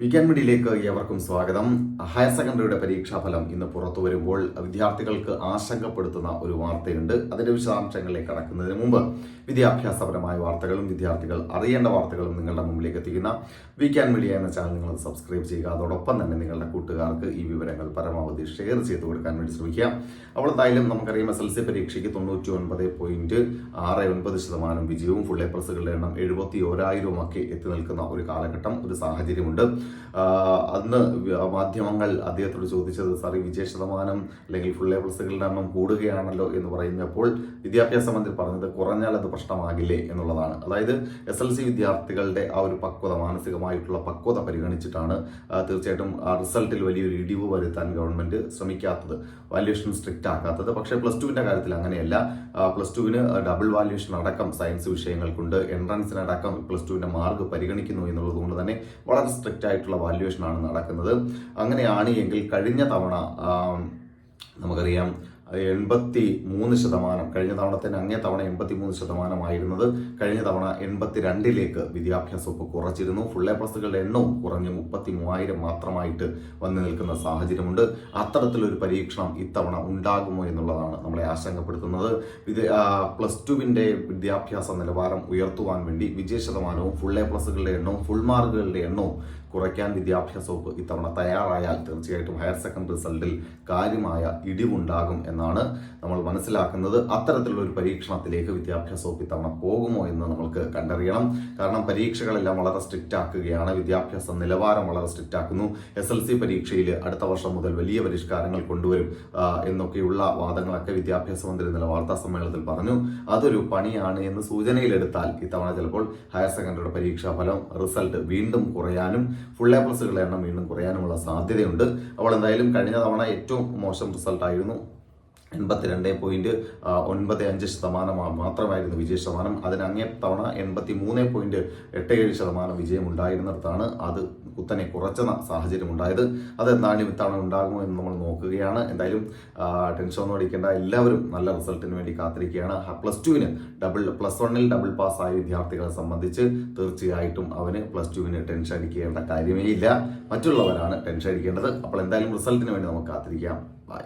Weekend മീഡിയയിലേക്ക് ഏവർക്കും സ്വാഗതം. ഹയർ സെക്കൻഡറിയുടെ പരീക്ഷാഫലം ഇന്ന് പുറത്തു വരുമ്പോൾ വിദ്യാർത്ഥികൾക്ക് ആശങ്കപ്പെടുത്തുന്ന ഒരു വാർത്തയുണ്ട്. അതിന്റെ വിശദാംശങ്ങളിലേക്ക് കടക്കുന്നതിന് മുമ്പ് വിദ്യാഭ്യാസപരമായ വാർത്തകളും വിദ്യാർത്ഥികൾ അറിയേണ്ട വാർത്തകളും നിങ്ങളുടെ മുമ്പിലേക്ക് എത്തിക്കുന്ന വീക്കെൻഡ് മീഡിയ എന്ന ചാനൽ നിങ്ങൾ സബ്സ്ക്രൈബ് ചെയ്യുക. അതോടൊപ്പം തന്നെ നിങ്ങളുടെ കൂട്ടുകാർക്ക് ഈ വിവരങ്ങൾ പരമാവധി ഷെയർ ചെയ്ത് കൊടുക്കാൻ വേണ്ടി ശ്രമിക്കുക. അപ്പോൾ എന്തായാലും നമുക്കറിയാം എസ് എൽ സി പരീക്ഷയ്ക്ക് തൊണ്ണൂറ്റി ഒൻപത് പോയിന്റ് ആറ് ഒൻപത് ശതമാനം വിജയവും ഫുൾ എ പ്ലസുകളുടെ എണ്ണം എഴുപത്തി ഓരായിരവും ഒക്കെ എത്തി നിൽക്കുന്ന ഒരു കാലഘട്ടം ഒരു സാഹചര്യമുണ്ട്. അന്ന് മാധ്യമങ്ങൾ അദ്ദേഹത്തോട് ചോദിച്ചത് ഈ വിജയ ശതമാനം അല്ലെങ്കിൽ ഫുൾ എ പ്ലസുകളുടെ എണ്ണം കൂടുകയാണല്ലോ എന്ന് പറയുന്നപ്പോൾ വിദ്യാഭ്യാസ മന്ത്രി പറഞ്ഞത് കുറഞ്ഞാൽ അത് പ്രശ്നമാകില്ലേ എന്നുള്ളതാണ്. അതായത് എസ് എൽ സി വിദ്യാർത്ഥികളുടെ ആ ഒരു പക്വത മാനസികമായിട്ടുള്ള പക്വത പരിഗണിച്ചിട്ടാണ് തീർച്ചയായിട്ടും റിസൾട്ടിൽ വലിയൊരു ഇടിവ് വരുത്താൻ ഗവൺമെന്റ് ശ്രമിക്കാത്തത്. വാല്യുവേഷൻ സ്ട്രിക്റ്റ് ആക്കാത്തത്. പക്ഷേ പ്ലസ് ടുവിന്റെ കാര്യത്തിൽ അങ്ങനെയല്ല. പ്ലസ് ടുവിന് ഡബിൾ വാല്യുവേഷൻ അടക്കം സയൻസ് വിഷയങ്ങൾക്കുണ്ട്. എൻട്രൻസിനടക്കം പ്ലസ് ടുവിന്റെ മാർക്ക് പരിഗണിക്കുന്നു എന്നുള്ളത് കൊണ്ട് തന്നെ വളരെ സ്ട്രിക്റ്റ് ആയിട്ടുള്ള വാല്യുവേഷൻ ആണ് നടക്കുന്നത്. അങ്ങനെയാണ് എങ്കിൽ കഴിഞ്ഞ തവണ നമുക്കറിയാം എൺപത്തി മൂന്ന് ശതമാനം കഴിഞ്ഞ തവണത്തിന് അങ്ങേ തവണ എൺപത്തി മൂന്ന് ശതമാനമായിരുന്നത്. കഴിഞ്ഞ തവണ എൺപത്തി രണ്ടിലേക്ക് വിദ്യാഭ്യാസം വകുപ്പ് കുറച്ചിരുന്നു. ഫുൾ എ പ്ലസുകളുടെ എണ്ണവും കുറഞ്ഞ് മുപ്പത്തി മൂവായിരം മാത്രമായിട്ട് വന്നു നിൽക്കുന്ന സാഹചര്യമുണ്ട്. അത്തരത്തിലൊരു പരീക്ഷണം ഇത്തവണ ഉണ്ടാകുമോ എന്നുള്ളതാണ് നമ്മളെ ആശങ്കപ്പെടുത്തുന്നത്. പ്ലസ് ടുവിന്റെ വിദ്യാഭ്യാസ നിലവാരം ഉയർത്തുവാൻ വേണ്ടി വിജയ ശതമാനവും ഫുൾ എ പ്ലസുകളുടെ എണ്ണവും ഫുൾ മാർക്കുകളുടെ എണ്ണവും കുറയ്ക്കാൻ വിദ്യാഭ്യാസ വകുപ്പ് ഇത്തവണ തയ്യാറായാൽ തീർച്ചയായിട്ടും ഹയർ സെക്കൻഡറി റിസൾട്ടിൽ കാര്യമായ ഇടിവുണ്ടാകും എന്നാണ് നമ്മൾ മനസ്സിലാക്കുന്നത്. അത്തരത്തിലുള്ള ഒരു പരീക്ഷണത്തിലേക്ക് വിദ്യാഭ്യാസ വകുപ്പ് ഇത്തവണ പോകുമോ എന്ന് നമ്മൾക്ക് കണ്ടറിയണം. കാരണം പരീക്ഷകളെല്ലാം വളരെ സ്ട്രിക്റ്റ് ആക്കുകയാണ്. വിദ്യാഭ്യാസ നിലവാരം വളരെ സ്ട്രിക്റ്റ് ആക്കുന്നു. എസ് എൽ സി പരീക്ഷയിൽ അടുത്ത വർഷം മുതൽ വലിയ പരിഷ്കാരങ്ങൾ കൊണ്ടുവരും എന്നൊക്കെയുള്ള വാദങ്ങളൊക്കെ വിദ്യാഭ്യാസ മന്ത്രി ഇന്നലെ വാർത്താ സമ്മേളനത്തിൽ പറഞ്ഞു. അതൊരു പണിയാണ് എന്ന് സൂചനയിലെടുത്താൽ ഇത്തവണ ചിലപ്പോൾ ഹയർ സെക്കൻഡറിയുടെ പരീക്ഷാ ഫലം റിസൾട്ട് വീണ്ടും കുറയാനും ഫുൾ എ പ്ലസുകളുടെ എണ്ണം വീണ്ടും കുറയാനുമുള്ള സാധ്യതയുണ്ട്. അവൾ എന്തായാലും കഴിഞ്ഞ തവണ ഏറ്റവും മോശം റിസൾട്ടായിരുന്നു എൺപത്തിരണ്ട് പോയിന്റ് ഒൻപത് അഞ്ച് ശതമാനം മാത്രമായിരുന്നു വിജയ ശതമാനം. അതിന് അങ്ങേ തവണ എൺപത്തി മൂന്ന് പോയിന്റ് എട്ട് ഏഴ് ശതമാനം വിജയം ഉണ്ടായിരുന്നിടത്താണ് അത് കുത്തനെ കുറച്ച സാഹചര്യം ഉണ്ടായത് അത് എന്താണ് ഇത്തവണ ഉണ്ടാകുമോ എന്ന് നമ്മൾ നോക്കുകയാണ്. എന്തായാലും ഒന്നും അടിക്കേണ്ട. എല്ലാവരും നല്ല റിസൾട്ടിന് വേണ്ടി കാത്തിരിക്കുകയാണ്. പ്ലസ് ടുവിന് ഡബിൾ പ്ലസ് വണ്ണിൽ ഡബിൾ പാസ് ആയ വിദ്യാർത്ഥികളെ സംബന്ധിച്ച് തീർച്ചയായിട്ടും അവന് പ്ലസ് ടുവിന് ടെൻഷൻ അടിക്കേണ്ട കാര്യമേ ഇല്ല. മറ്റുള്ളവരാണ് ടെൻഷൻ അടിക്കേണ്ടത്. അപ്പോൾ എന്തായാലും റിസൾട്ടിന് വേണ്ടി നമുക്ക് കാത്തിരിക്കാം. ബൈ.